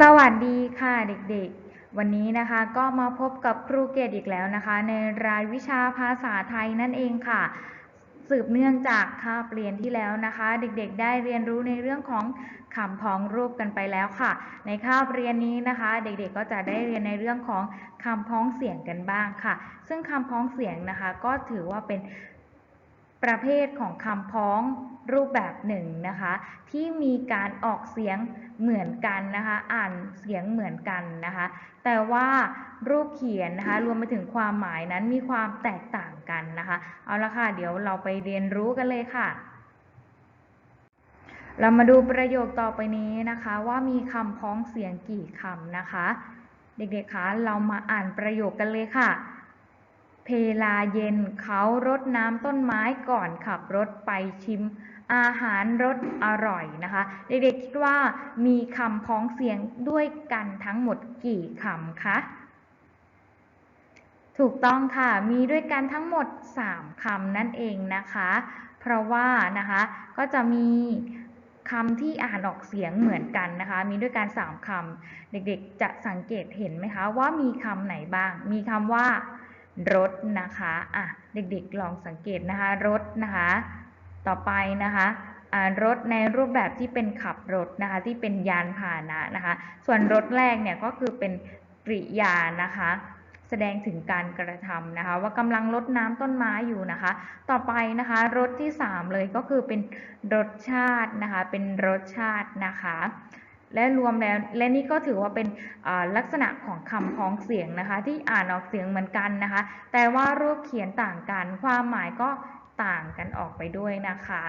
สวัสดีค่ะเด็กๆ วันนี้นะคะก็มาพบกับครูเกดอีกแล้วนะคะ ในรายวิชาภาษาไทยนั่นเองค่ะ สืบเนื่องจากคาบเรียนที่แล้วนะคะ เด็กๆ ได้เรียนรู้ในเรื่องของคำพ้องรูปกันไปแล้วค่ะ ในคาบเรียนนี้นะคะ เด็กๆ ก็จะได้เรียนในเรื่องของคำพ้องเสียงกันบ้างค่ะ ซึ่งคำพ้องเสียงนะคะ ก็ถือว่าเป็น ประเภทของคำพ้องรูปแบบหนึ่งนะคะ ที่มีการออกเสียงเหมือนกันนะคะ อ่านเสียงเหมือนกันนะคะ แต่ว่ารูปเขียนนะคะ รวมไปถึงความหมายนั้นมีความแตกต่างกันนะคะ เอาละค่ะ เดี๋ยวเราไปเรียนรู้กันเลยค่ะ เรามาดูประโยคต่อไปนี้นะคะ ว่ามีคำพ้องเสียงกี่คำนะคะ เด็กๆคะเรามาอ่านประโยคกันเลยค่ะ เพลาเย็นเขารดน้ำต้นไม้ก่อนขับรถไปชิมอาหารรสอร่อยนะคะ เด็กๆคิดว่ามีคำพ้องเสียงด้วยกันทั้งหมดกี่คำคะถูกต้องค่ะ มีด้วยกันทั้งหมด 3คำนั่นเองนะคะ เพราะว่านะคะก็จะมีคำที่อ่านออกเสียงเหมือนกันนะคะ มีด้วยกัน3คำเด็กๆจะสังเกตเห็นไหมคะว่ามีคำไหนบ้าง มีคำว่า รถนะคะอะเด็กๆลองสังเกตนะคะรถนะคะ ต่อไปนะคะรถในรูปแบบที่เป็นขับรถนะคะที่เป็นยานพาหนะนะคะ ส่วนรถแรกเนี่ยก็คือเป็นกริยานะคะ แสดงถึงการกระทำนะคะ ว่ากำลังรดน้ำต้นไม้อยู่นะคะ ต่อไปนะคะรถที่ 3 เลยก็คือเป็นรสชาตินะคะ เป็นรสชาตินะคะ และรวมแล้วและนี่ก็ถือว่าเป็นลักษณะของคำพ้องเสียงนะคะ ที่อ่านออกเสียงเหมือนกันนะคะ แต่ว่ารูปเขียนต่างกัน ความหมายก็ต่างกันออกไปด้วยนะคะ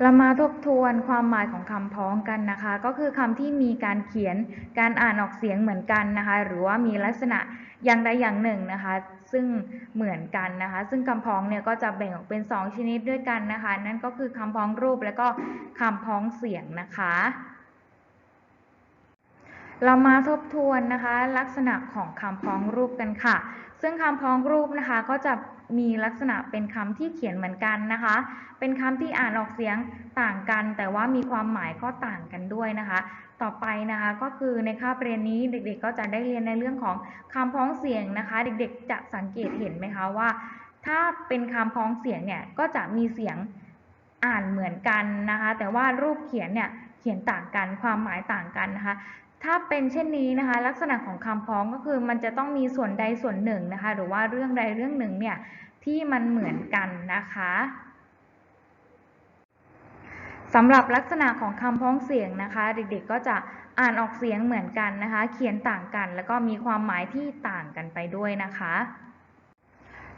เรามาทบทวนความหมายของคำพ้องกันนะคะ ก็คือคำที่มีการเขียนการอ่านออกเสียงเหมือนกันนะคะ หรือว่ามีลักษณะอย่างใดอย่างหนึ่งนะคะ ซึ่งเหมือนกันนะคะ ซึ่งคำพ้องเนี่ยก็จะแบ่งออกเป็น 2 ชนิดด้วยกันนะคะ นั่นก็คือคำพ้องรูปและก็คำพ้องเสียงนะคะ เรามาทบทวนนะคะ ลักษณะของคำพ้องรูปกันค่ะ ซึ่งคำพ้องรูปนะคะก็จะ มีลักษณะเป็นคำที่เขียนเหมือนกันนะคะ เป็นคำที่อ่านออกเสียงต่างกัน แต่ว่ามีความหมายก็ต่างกันด้วยนะคะ ต่อไปนะคะก็คือในคาบเรียนนี้เด็กๆ ก็จะได้เรียนในเรื่องของคำพ้องเสียงนะคะ เด็กๆ จะสังเกตเห็นไหมคะว่า ถ้าเป็นคำพ้องเสียงเนี่ยก็จะมีเสียงอ่านเหมือนกันนะคะ แต่ว่ารูปเขียนเนี่ยเขียนต่างกันความหมายต่างกันนะคะ ถ้าเป็นเช่นนี้นะคะ ลักษณะของคำพ้องก็คือมันจะต้องมีส่วนใดส่วนหนึ่งนะคะ หรือว่าเรื่องใดเรื่องหนึ่งเนี่ยที่มันเหมือนกันนะคะสำหรับลักษณะของคำพ้องเสียงนะคะ เด็กๆก็จะอ่านออกเสียงเหมือนกันนะคะ เขียนต่างกัน แล้วก็มีความหมายที่ต่างกันไปด้วยนะคะ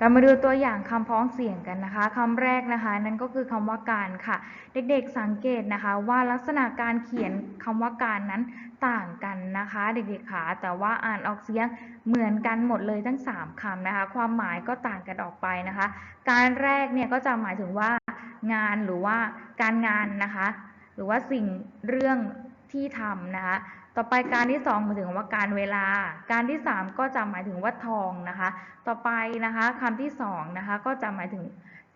เรามาดูตัวอย่างคำพ้องเสียงกันนะคะคำแรกนะคะ นั่นก็คือคำว่าการค่ะ เด็กๆสังเกตนะคะ ว่าลักษณะการเขียนคำว่าการนั้นต่างกันนะคะ เด็กๆขาแต่ว่าอ่านออกเสียงเหมือนกันหมดเลยทั้ง 3คำนะคะ ความหมายก็ต่างกันออกไปนะคะ การแรกเนี่ยก็จะหมายถึงว่างานหรือว่าการงานนะคะ หรือว่าสิ่งเรื่องที่ทำนะคะ ต่อไปการที่2หมายถึงว่าการเวลา การที่ 3 ก็จะหมายถึงว่าทองนะคะ ต่อไปนะคะคำที่2นะคะก็จะหมายถึง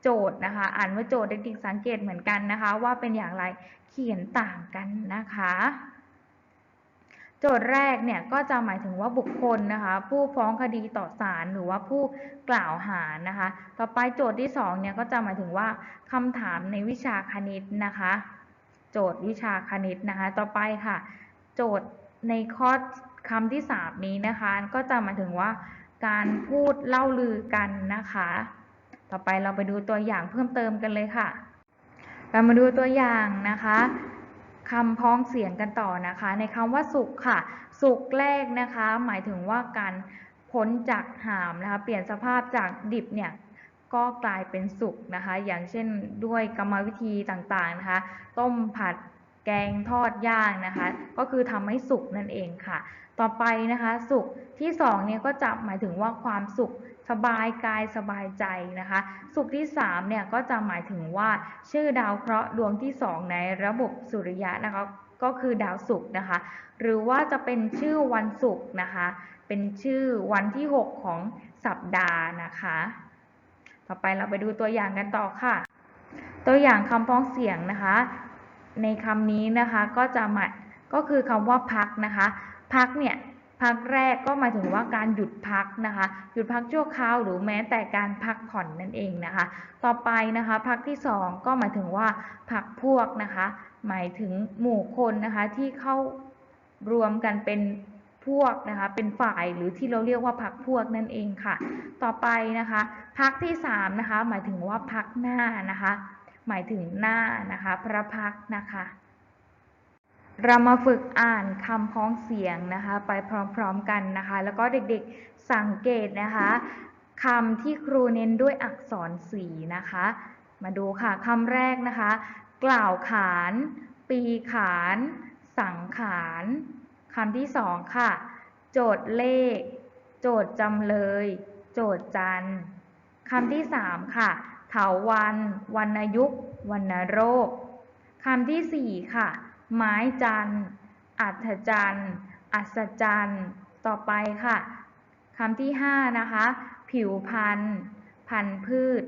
โจทย์นะคะ อ่านว่าโจทย์เด็กๆสังเกตเหมือนกันนะคะ ว่าเป็นอย่างไรเขียนต่างกันนะคะโจทย์แรกเนี่ยก็จะหมายถึงว่าบุคคลนะคะ ผู้ฟ้องคดีต่อศาลหรือว่าผู้กล่าวหานะคะ ต่อไปโจทย์ที่2เนี่ยก็จะหมายถึงว่าคำถามในวิชาคณิตนะคะ โจทย์วิชาคณิตนะคะ ต่อไปค่ะ โจทย์ในข้อคำที่ 3 นี้นะคะ ก็จะหมายถึงว่าการพูดเล่าลือกันนะคะ ต่อไปเราไปดูตัวอย่างเพิ่มเติมกันเลยค่ะ เรามาดูตัวอย่างนะคะคำพ้องเสียงกันต่อนะคะ ในคำว่าสุขค่ะ สุขแรกนะคะ หมายถึงว่าการพ้นจากหามนะคะ เปลี่ยนสภาพจากดิบเนี่ยก็กลายเป็นสุกนะคะ อย่างเช่นด้วยกรรมวิธีต่างๆนะคะ ต้มผัด แกงทอดย่างนะคะ ก็คือทำให้สุกนั่นเองค่ะ ต่อไปนะคะสุขที่2เนี่ยก็จะหมายถึงว่าความสุขสบายกายสบายใจนะคะ สุขที่3เนี่ยก็จะหมายถึงว่าชื่อดาวเคราะห์ดวงที่ 2 ในระบบสุริยะนะคะก็คือดาวศุกร์นะคะ หรือว่าจะเป็นชื่อวันศุกร์นะคะ เป็นชื่อวันที่ 6 ของสัปดาห์นะคะ ต่อไปเราไปดูตัวอย่างกันต่อค่ะ ตัวอย่างคำพ้องเสียงนะคะ ในคำนี้นะคะก็จะหมายก็คือคำว่าพักนะคะ พักเนี่ยพักแรกก็หมายถึงว่าการหยุดพักนะคะ หยุดพักชั่วคราวหรือแม้แต่การพักผ่อนนั่นเองนะคะ ต่อไปนะคะ พักที่สองก็หมายถึงว่าพักพวกนะคะ หมายถึงหมู่คนนะคะที่เข้ารวมกันเป็นพวกนะคะ เป็นฝ่ายหรือที่เราเรียกว่าพักพวกนั่นเองค่ะ ต่อไปนะคะ พักที่สามนะคะ หมายถึงว่าพักหน้านะคะ หมายถึงหน้านะคะพระพักนะคะ เรามาฝึกอ่านคำพ้องเสียงนะคะ ไปพร้อมๆกันนะคะ แล้วก็เด็กๆสังเกตนะคะคำที่ครูเน้นด้วยอักษรสีนะคะ มาดูค่ะคำแรกนะคะ กล่าวขาน ปีขาน สังขารคำที่สองค่ะ โจทย์เลข โจทย์จำเลย โจทย์จันคำที่สามค่ะ เถาวันวันยุกวันโรคคำที่สี่ค่ะ ไม้จันอัศจรรย์อัศจรรย์ต่อไปค่ะคำที่ห้านะคะ ผิวพันธุ์พันธุ์พืช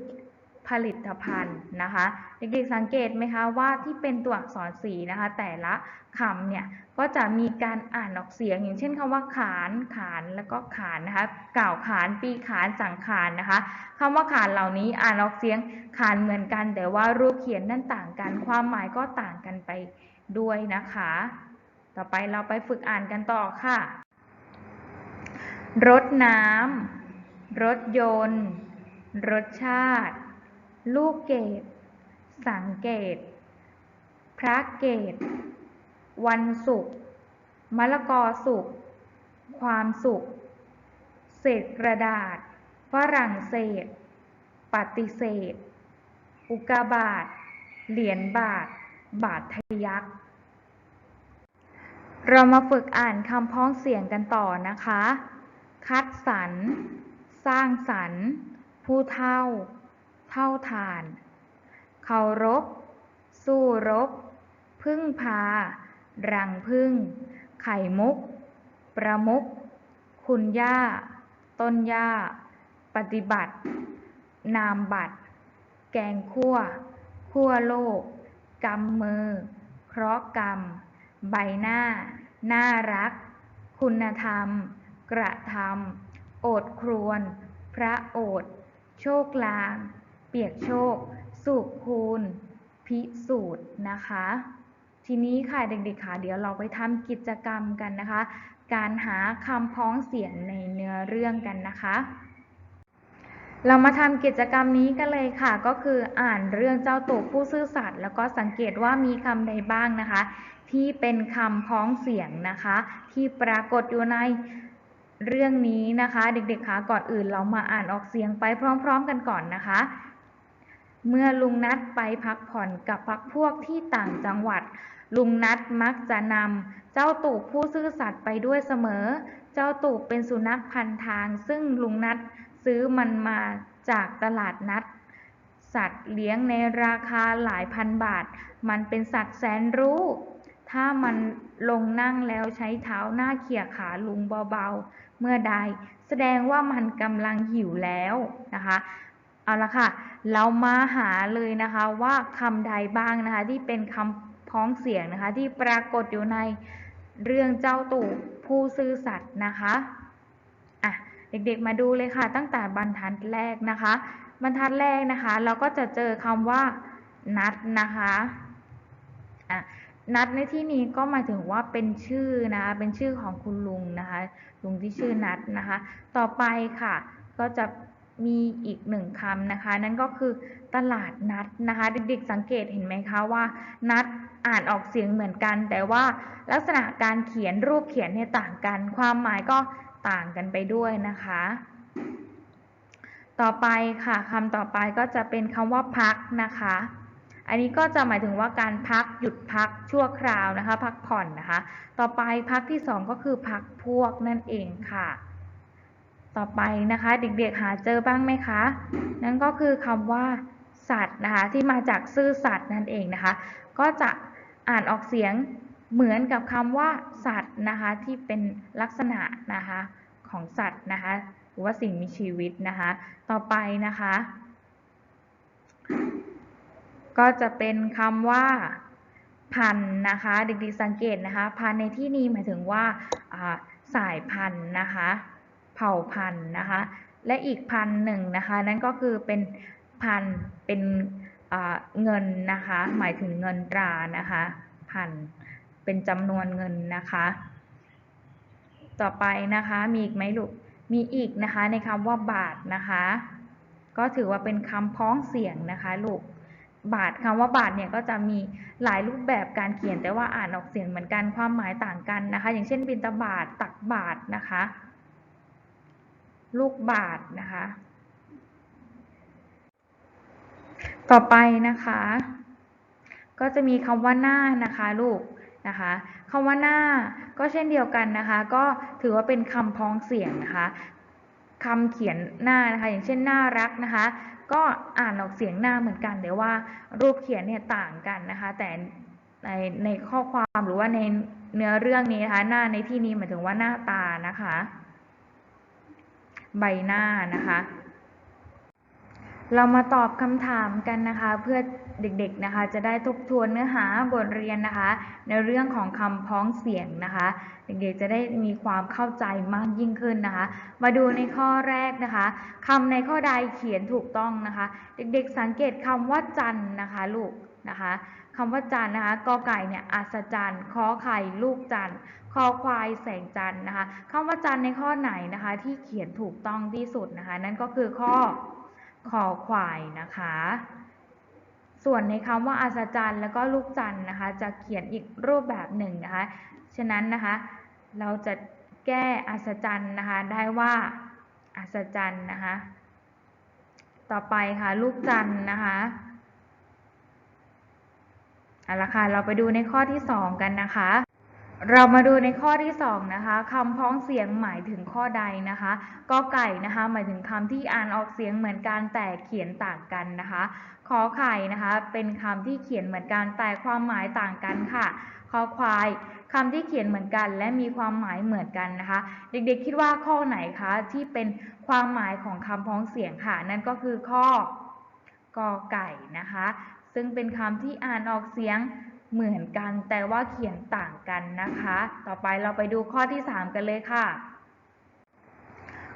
ผลิตภัณฑ์นะคะเด็กๆสังเกตไหมคะว่าที่เป็นตัวอักษรสีนะคะ แต่ละคำเนี่ยก็จะมีการอ่านออกเสียง อย่างเช่นคำว่าขานขานแล้วก็ขานนะคะ กล่าวขานปีขานสังขารนะคะคำว่าขานเหล่านี้อ่านออกเสียงขานเหมือนกัน แต่ว่ารูปเขียนนั่นต่างกัน ความหมายก็ต่างกันไปด้วยนะคะ ต่อไปเราไปฝึกอ่านกันต่อค่ะ รถน้ำรถยนต์ รสชาติ ลูกเกดสังเกต พระเกต วันศุกร์มะละกอสุกความสุข เศษกระดาษ ฝรั่งเศส ปฏิเสธ อุกาบาตเหรียญบาท บาททยักเรามาฝึกอ่านคำพ้องเสียงกันต่อนะคะ คัดสรร สร้างสรรผู้เท่า เท่าทาน เคารพ สู้รบ พึ่งพา รังพึ่ง ไข่มุก ประมุก คุณย่า ต้นย่า ปฏิบัติ นามบัตร แกงคั่วขั้วโลก กำมือ เคราะห์กรรม ใบหน้า น่ารัก คุณธรรม กระทำโอดครวน พระโอษโชคลาง เปียกโชคสุขคูณ พิสูจน์นะคะ ทีนี้ค่ะเด็กๆค่ะเดี๋ยวเราไปทำกิจกรรมกันนะคะ การหาคำพ้องเสียงในเนื้อเรื่องกันนะคะ เรามาทำกิจกรรมนี้กันเลยค่ะ ก็คืออ่านเรื่องเจ้าตู่ผู้ซื่อสัตย์แล้วก็สังเกตว่ามีคำใดบ้างนะคะ ที่เป็นคำพ้องเสียงนะคะ ที่ปรากฏอยู่ในเรื่องนี้นะคะ เด็กๆคะก่อนอื่นเรามาอ่านออกเสียงไปพร้อม ๆ กันก่อนนะคะ เมื่อลุงนัดไปพักผ่อนกับพักพวกที่ต่างจังหวัด ลุงนัดมักจะนำเจ้าตู่ผู้ซื่อสัตย์ไปด้วยเสมอ เจ้าตู่เป็นสุนัขพันทาง ซึ่งลุงนัดซื้อมันมาจากตลาดนัด สัตว์เลี้ยงในราคาหลายพันบาท มันเป็นสัตว์แสนรู้ ถ้ามันลงนั่งแล้วใช้เท้าหน้าเขี่ยขาลุงเบาๆ เมื่อใดแสดงว่ามันกำลังหิวแล้วนะคะ เอาละค่ะ เรามาหาเลยนะคะว่าคำใดบ้างนะคะ ที่เป็นคำพ้องเสียงนะคะ ที่ปรากฏอยู่ในเรื่องเจ้าตู่ผู้ซื่อสัตย์นะคะอะเด็กๆมาดูเลยค่ะ ตั้งแต่บรรทัดแรกนะคะ บรรทัดแรกนะคะ เราก็จะเจอคำว่า นัดนะคะอะนัดในที่นี้ก็หมายถึงว่าเป็นชื่อนะคะเป็นชื่อของคุณลุงนะคะ ลุงที่ชื่อนัดนะคะ ต่อไปค่ะ ก็จะ มีอีกหนึ่งคำนะคะ นั่นก็คือตลาดนัดนะคะเด็กๆสังเกตเห็นไหมคะว่า นัดอ่านออกเสียงเหมือนกัน แต่ว่าลักษณะการเขียนรูปเขียนเนี่ยต่างกัน ความหมายก็ต่างกันไปด้วยนะคะ ต่อไปค่ะคำต่อไปก็จะเป็นคำว่าพักนะคะ อันนี้ก็จะหมายถึงว่าการพักหยุดพักชั่วคราวนะคะ พักผ่อนนะคะ ต่อไปพักที่สองก็คือพักพวกนั่นเองค่ะ ต่อไปนะคะ เด็กๆหาเจอบ้างไหมคะ นั่นก็คือคำว่า สัตว์นะคะ ที่มาจากซื่อสัตว์นั่นเองนะคะ ก็จะอ่านออกเสียงเหมือนกับคำว่า สัตว์นะคะ ที่เป็นลักษณะนะคะของสัตว์นะคะ หรือว่าสิ่งมีชีวิตนะคะ ต่อไปนะคะ ก็จะเป็นคำว่าพันธุ์นะคะเด็กๆสังเกตนะคะ พันธุ์ในที่นี้หมายถึงว่าสายพันธุ์นะคะ ผ่าพันธุ์นะคะ และอีกพันหนึ่งนะคะ นั่นก็คือเป็นพันเป็นเงินนะคะ หมายถึงเงินตรานะคะพันเป็นจำนวนเงินนะคะ ต่อไปนะคะมีอีกไหมลูกมีอีกนะคะในคำว่าบาทนะคะ ก็ถือว่าเป็นคำพ้องเสียงนะคะลูกบาทคำว่าบาทเนี่ยก็จะมีหลายรูปแบบการเขียนแต่ว่าอ่านออกเสียงเหมือนกันความหมายต่างกันนะคะ อย่างเช่นบิณฑบาตตักบาทนะคะ ลูกบาทนะคะ ต่อไปนะคะ ก็จะมีคำว่าหน้านะคะลูกนะคะคำว่าหน้าก็เช่นเดียวกันนะคะ ก็ถือว่าเป็นคำพ้องเสียงนะคะคำเขียนหน้านะคะ อย่างเช่นน่ารักนะคะ ก็อ่านออกเสียงหน้าเหมือนกันแต่ว่ารูปเขียนเนี่ยต่างกันนะคะ แต่ในในข้อความหรือว่าในเนื้อเรื่องนี้นะคะ หน้าในที่นี้หมายถึงว่าหน้าตานะคะ ใบหน้านะคะ เรามาตอบคำถามกันนะคะ เพื่อเด็กๆนะคะ จะได้ทบทวนเนื้อหาบทเรียนนะคะ ในเรื่องของคำพ้องเสียงนะคะ เด็กๆจะได้มีความเข้าใจมากยิ่งขึ้นนะคะ มาดูในข้อแรกนะคะคำในข้อใดเขียนถูกต้องนะคะ เด็กๆสังเกตคำว่าจันนะคะลูกนะคะ คำว่าจันนะคะกอไก่เนี่ยอัศจรรย์ขอไข่ลูกจันทร์คอควายแสงจันทร์นะคะคำว่าจันทร์ในข้อไหนนะคะ ที่เขียนถูกต้องที่สุดนะคะ นั่นก็คือข้อคอควายนะคะ ส่วนในคำว่าอัศจรรย์แล้วก็ลูกจันทร์นะคะ จะเขียนอีกรูปแบบหนึ่งนะคะ ฉะนั้นนะคะ เราจะแก้อัศจรรย์นะคะ ได้ว่าอัศจรรย์นะคะ ต่อไปค่ะลูกจันทร์นะคะ เอาละค่ะ เราไปดูในข้อที่สองกันนะคะ เรามาดูในข้อที่สองนะคะคำพ้องเสียงหมายถึงข้อใดนะคะกอไก่นะคะหมายถึงคำที่อ่านออกเสียงเหมือนกันแต่เขียนต่างกันนะคะขอไข่นะคะเป็นคำที่เขียนเหมือนกันแต่ความหมายต่างกันค่ะคอควายคำที่เขียนเหมือนกันและมีความหมายเหมือนกันนะคะ เด็กๆคิดว่าข้อไหนคะที่เป็นความหมายของคำพ้องเสียงค่ะ นั่นก็คือข้อกอไก่นะคะ ซึ่งเป็นคำที่อ่านออกเสียงเหมือนกันแต่ว่าเขียนต่างกันนะคะ ต่อไปเราไปดูข้อที่ 3 กันเลยค่ะ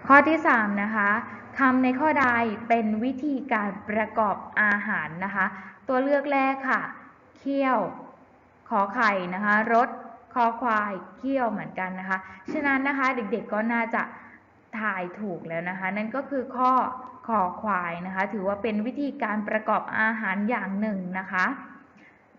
ข้อที่ 3 นะคะคำในข้อใดเป็นวิธีการประกอบอาหารนะคะ ตัวเลือกแรกค่ะ เคี่ยว ขอไข่นะคะ รส คอควาย เคี่ยวเหมือนกันนะคะ ฉะนั้นนะคะเด็กๆก็น่าจะ ถ่ายถูกแล้วนะคะ นั่นก็คือข้อคอควายนะคะ ถือว่าเป็นวิธีการประกอบอาหารอย่างหนึ่งนะคะ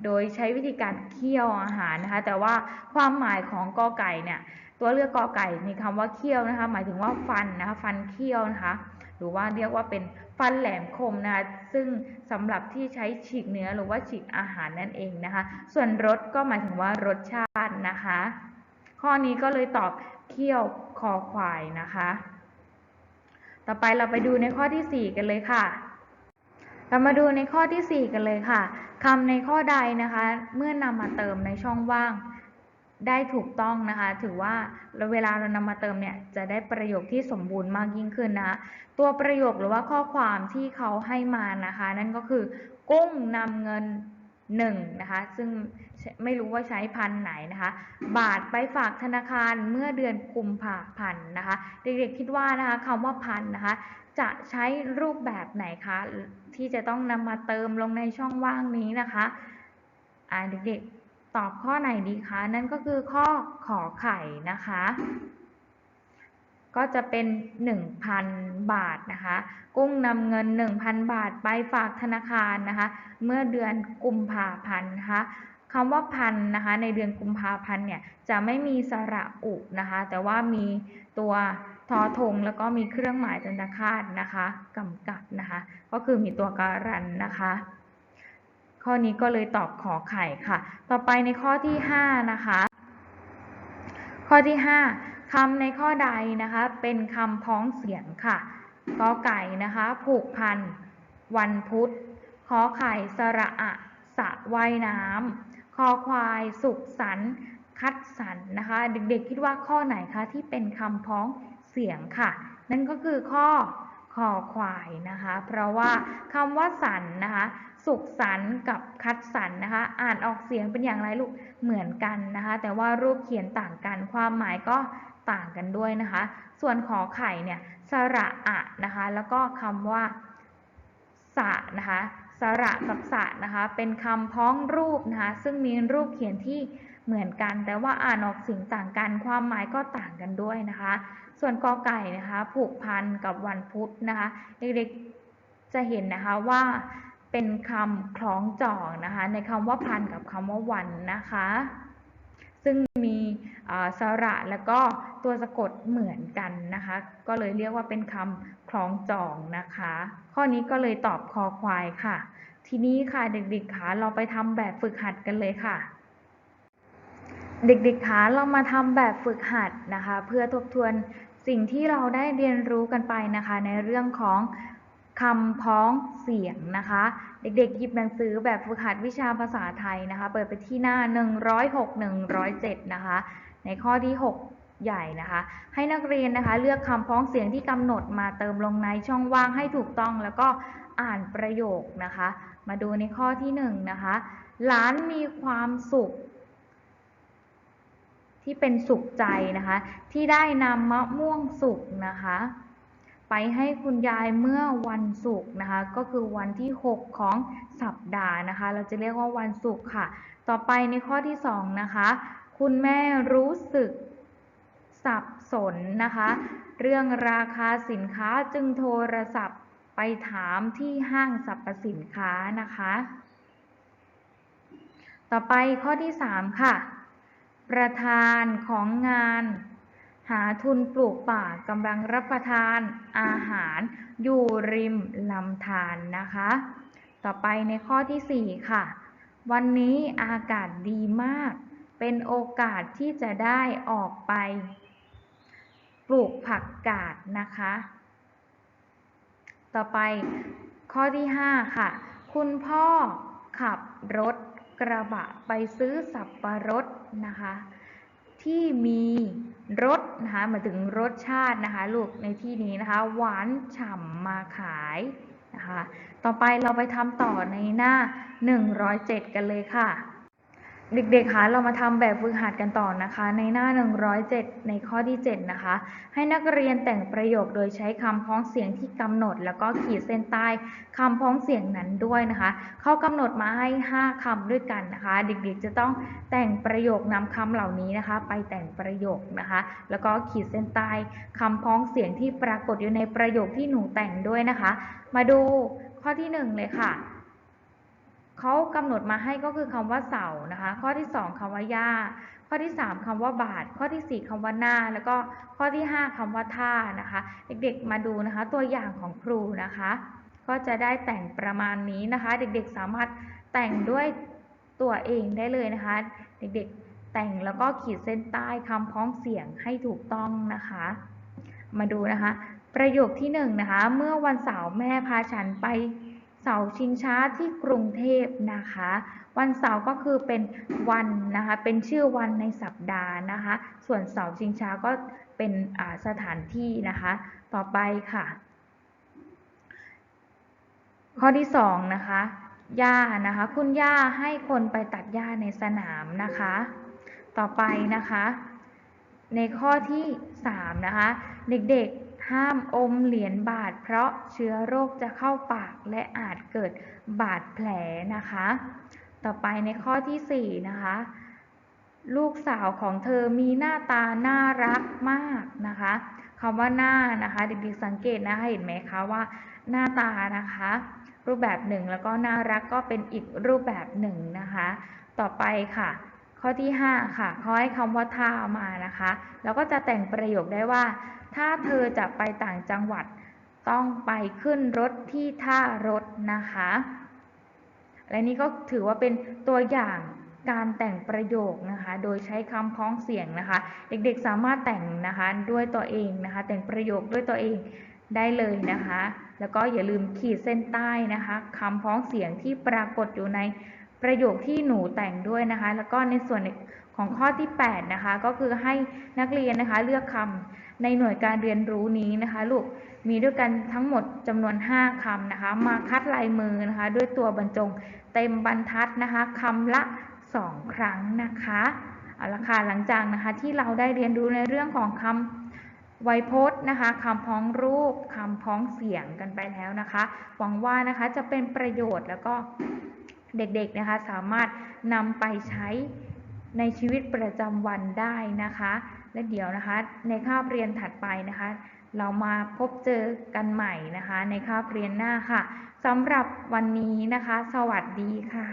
โดยใช้วิธีการเคี่ยวอาหารนะคะ แต่ว่าความหมายของกอไก่เนี่ย ตัวเลือกกอไก่มีคำว่าเคี่ยวนะคะ หมายถึงว่าฟันนะคะ ฟันเคี่ยวนะคะ หรือว่าเรียกว่าเป็นฟันแหลมคมนะคะ ซึ่งสำหรับที่ใช้ฉีกเนื้อหรือว่าฉีกอาหารนั่นเองนะคะ ส่วนรสก็หมายถึงว่ารสชาตินะคะ ข้อนี้ก็เลยตอบ เคี่ยวคอควายนะคะ ต่อไปเราไปดูในข้อที่ 4 กันเลยค่ะ เรามาดูในข้อที่ 4 กันเลยค่ะคำในข้อใดนะคะ เมื่อนำมาเติมในช่องว่างได้ถูกต้องนะคะ ถือว่าเวลาเรานำมาเติมเนี่ยจะได้ประโยคที่สมบูรณ์มากยิ่งขึ้นนะคะตัวประโยคหรือว่าข้อความที่เขาให้มานะคะ นั่นก็คือกุ้งนำเงินหนึ่งนะคะ ซึ่ง ไม่รู้ว่าใช้พันไหนนะคะ บาทไปฝากธนาคารเมื่อเดือนกุมภาพันธ์นะคะ เด็กๆคิดว่านะคะคำว่าพันนะคะ จะใช้รูปแบบไหนคะที่จะต้องนำมาเติมลงในช่องว่างนี้นะคะอ่าเด็กๆตอบข้อไหนดีคะนั่นก็คือข้อขอไข่นะคะ ก็จะเป็น 1,000 บาทนะคะ กุ้งนำเงิน 1,000 บาทไปฝากธนาคารนะคะ เมื่อเดือนกุมภาพันธ์นะคะ คำว่าพันนะคะ ในเดือนกุมภาพันธ์เนี่ยจะไม่มีสระอุนะคะ แต่ว่ามีตัวทอทงแล้วก็มีเครื่องหมายจันทคาตนะคะกำกับนะคะ ก็คือมีตัวการันนะคะ ข้อนี้ก็เลยตอบขอไข่ค่ะ ต่อไปในข้อที่5นะคะข้อที่ 5คำในข้อใดนะคะ เป็นคำพ้องเสียงค่ะกอไก่นะคะ ผูกพัน วันพุธขอไข่สระอะ สระว่ายน้ำคอควาย สุขสันคัดสรรนะคะ เด็กๆ คิดว่าข้อไหนคะที่เป็นคำพ้องเสียงค่ะ นั่นก็คือข้อคอควายนะคะ เพราะว่าคำว่าสันนะคะ สุขสันกับคัดสรรนะคะ อ่านออกเสียงเป็นอย่างไรลูกเหมือนกันนะคะ แต่ว่ารูปเขียนต่างกันความหมายก็ต่างกันด้วยนะคะ ส่วนขอไข่เนี่ยสระอะนะคะ แล้วก็คำว่าสะนะคะ สระกับสะนะคะ เป็นคำพ้องรูปนะคะ ซึ่งมีรูปเขียนที่เหมือนกัน แต่ว่าอ่านออกเสียงต่างกัน ความหมายก็ต่างกันด้วยนะคะ ส่วนกอไก่นะคะ ผูกพันกับวันพุธนะคะ เด็กๆจะเห็นนะคะว่าเป็นคำคล้องจองนะคะ ในคำว่าพันกับคำว่าวันนะคะ ซึ่งมีอ่าสระแล้วก็ตัวสะกดเหมือนกันนะคะ ก็เลยเรียกว่าเป็นคำคล้องจองนะคะ ข้อนี้ก็เลยตอบคอควายค่ะ ทีนี้ค่ะเด็กๆคะเราไปทำแบบฝึกหัดกันเลยค่ะ เด็กๆคะเรามาทำแบบฝึกหัดนะคะ เพื่อทบทวนสิ่งที่เราได้เรียนรู้กันไปนะคะ ในเรื่องของคำพ้องเสียงนะคะ เด็กๆ หยิบหนังสือแบบฝึกหัดวิชาภาษาไทยนะคะ เปิดไปที่หน้า 106 107 นะคะ ในข้อที่ 6 ใหญ่นะคะ ให้นักเรียนนะคะ เลือกคำพ้องเสียงที่กำหนดมาเติมลงในช่องว่างให้ถูกต้องแล้วก็อ่านประโยคนะคะ มาดูในข้อที่1นะคะหลานมีความสุข ที่เป็นสุขใจนะคะ ที่ได้นำมะม่วงสุกนะคะ ไปให้คุณยายเมื่อวันศุกร์นะคะ ก็คือวันที่ 6 ของสัปดาห์นะคะ เราจะเรียกว่าวันศุกร์ค่ะ ต่อไปในข้อที่ 2 นะคะ คุณแม่รู้สึกสับสนนะคะ เรื่องราคาสินค้าจึงโทรศัพท์ไปถามที่ห้างสรรพสินค้านะคะ ต่อไปข้อที่ 3 ค่ะ ประธานของงาน หาทุนปลูกป่ากำลังรับประทานอาหารอยู่ริมลำธารนะคะ ต่อไปในข้อที่ 4 ค่ะ วันนี้อากาศดีมาก เป็นโอกาสที่จะได้ออกไป ปลูกผักกาดนะคะ ต่อไปข้อที่ 5 ค่ะ คุณพ่อขับรถกระบะไปซื้อสับปะรดนะคะ ที่มี รสนะคะหมาถึงรสชาตินะคะลูกในที่นี้นะคะ หวานฉ่ำมาขายนะคะ ต่อไปเราไปทำต่อในหน้า 107 กันเลยค่ะ เด็กๆ คะ เรามาทำแบบฝึกหัดกันต่อนะคะ ในหน้า 107 ในข้อที่ 7 นะคะ ให้นักเรียนแต่งประโยคโดยใช้คำพ้องเสียงที่กำหนด แล้วก็ขีดเส้นใต้คำพ้องเสียงนั้นด้วยนะคะ เขากำหนดมาให้ 5คำด้วยกันนะคะ เด็กๆ จะต้องแต่งประโยคนำคำเหล่านี้นะคะ ไปแต่งประโยคนะคะ แล้วก็ขีดเส้นใต้คำพ้องเสียงที่ปรากฏอยู่ในประโยคที่หนูแต่งด้วยนะคะ มาดูข้อที่ 1 เลยค่ะ เขากำหนดมาให้ก็คือคำว่าเสานะคะ ข้อที่ 2คำว่าหญ้า ข้อที่ 3คำว่าบาท ข้อที่ 4คำว่าหน้า แล้วก็ข้อที่ 5คำว่าท่านะคะ เด็กๆมาดูนะคะ ตัวอย่างของครูนะคะ ก็จะได้แต่งประมาณนี้นะคะ เด็กๆสามารถแต่งด้วยตัวเองได้เลยนะคะ เด็กๆแต่งแล้วก็ขีดเส้นใต้คำพ้องเสียงให้ถูกต้องนะคะ มาดูนะคะ ประโยคที่หนึ่งนะคะ เมื่อวันเสาร์แม่พาฉันไป เสาชิงช้าที่กรุงเทพนะคะ วันเสาร์ก็คือเป็นวันนะคะ เป็นชื่อวันในสัปดาห์นะคะ ส่วนเสาชิงช้าก็เป็นสถานที่นะคะ ต่อไปค่ะ ข้อที่สองนะคะย่านะคะ คุณย่าให้คนไปตัดหญ้าในสนามนะคะ ต่อไปนะคะ ในข้อที่3นะคะ เด็กๆ ห้ามอมเหรียญบาท เพราะเชื้อโรคจะเข้าปากและอาจเกิดบาดแผลนะคะ ต่อไปในข้อทีสี่4นะคะลูกสาวของเธอมีหน้าตาน่ารักมากนะคะคำว่าหน้านะคะเด็กๆสังเกตนะคะเห็นไหมคะว่าหน้าตานะคะ รูปแบบหนึ่งแล้วก็น่ารักก็เป็นอีกรูปแบบหนึ่งนะคะ ต่อไปค่ะ ข้อที่ 5 ค่ะเขาให้คำว่าท่ามานะคะ แล้วก็จะแต่งประโยคได้ว่า ถ้าเธอจะไปต่างจังหวัด ต้องไปขึ้นรถที่ท่ารถนะคะ และนี่ก็ถือว่าเป็นตัวอย่างการแต่งประโยคนะคะ โดยใช้คำพ้องเสียงนะคะ เด็กๆสามารถแต่งนะคะด้วยตัวเองนะคะ แต่งประโยคด้วยตัวเองได้เลยนะคะ แล้วก็อย่าลืมขีดเส้นใต้นะคะคำพ้องเสียงที่ปรากฏอยู่ใน ประโยคที่หนูแต่งด้วยนะคะ แล้วก็ในส่วนของข้อที่ 8 นะคะ ก็คือให้นักเรียนนะคะเลือกคำในหน่วยการเรียนรู้นี้นะคะลูกมีด้วยกันทั้งหมดจำนวน 5คำนะคะ มาคัดลายมือนะคะ ด้วยตัวบรรจงเต็มบรรทัดนะคะคำละ 2 ครั้งนะคะเอาละค่ะหลังจากนะคะที่เราได้เรียนรู้ในเรื่องของคำไวยพจน์นะคะคำพ้องรูปคำพ้องเสียงกันไปแล้วนะคะ หวังว่านะคะจะเป็นประโยชน์แล้วก็ เด็กๆนะคะสามารถนำไปใช้ในชีวิตประจำวันได้นะคะ และเดี๋ยวนะคะในคาบเรียนถัดไปนะคะ เรามาพบเจอกันใหม่นะคะ ในคาบเรียนหน้าค่ะสำหรับวันนี้นะคะ สวัสดีค่ะ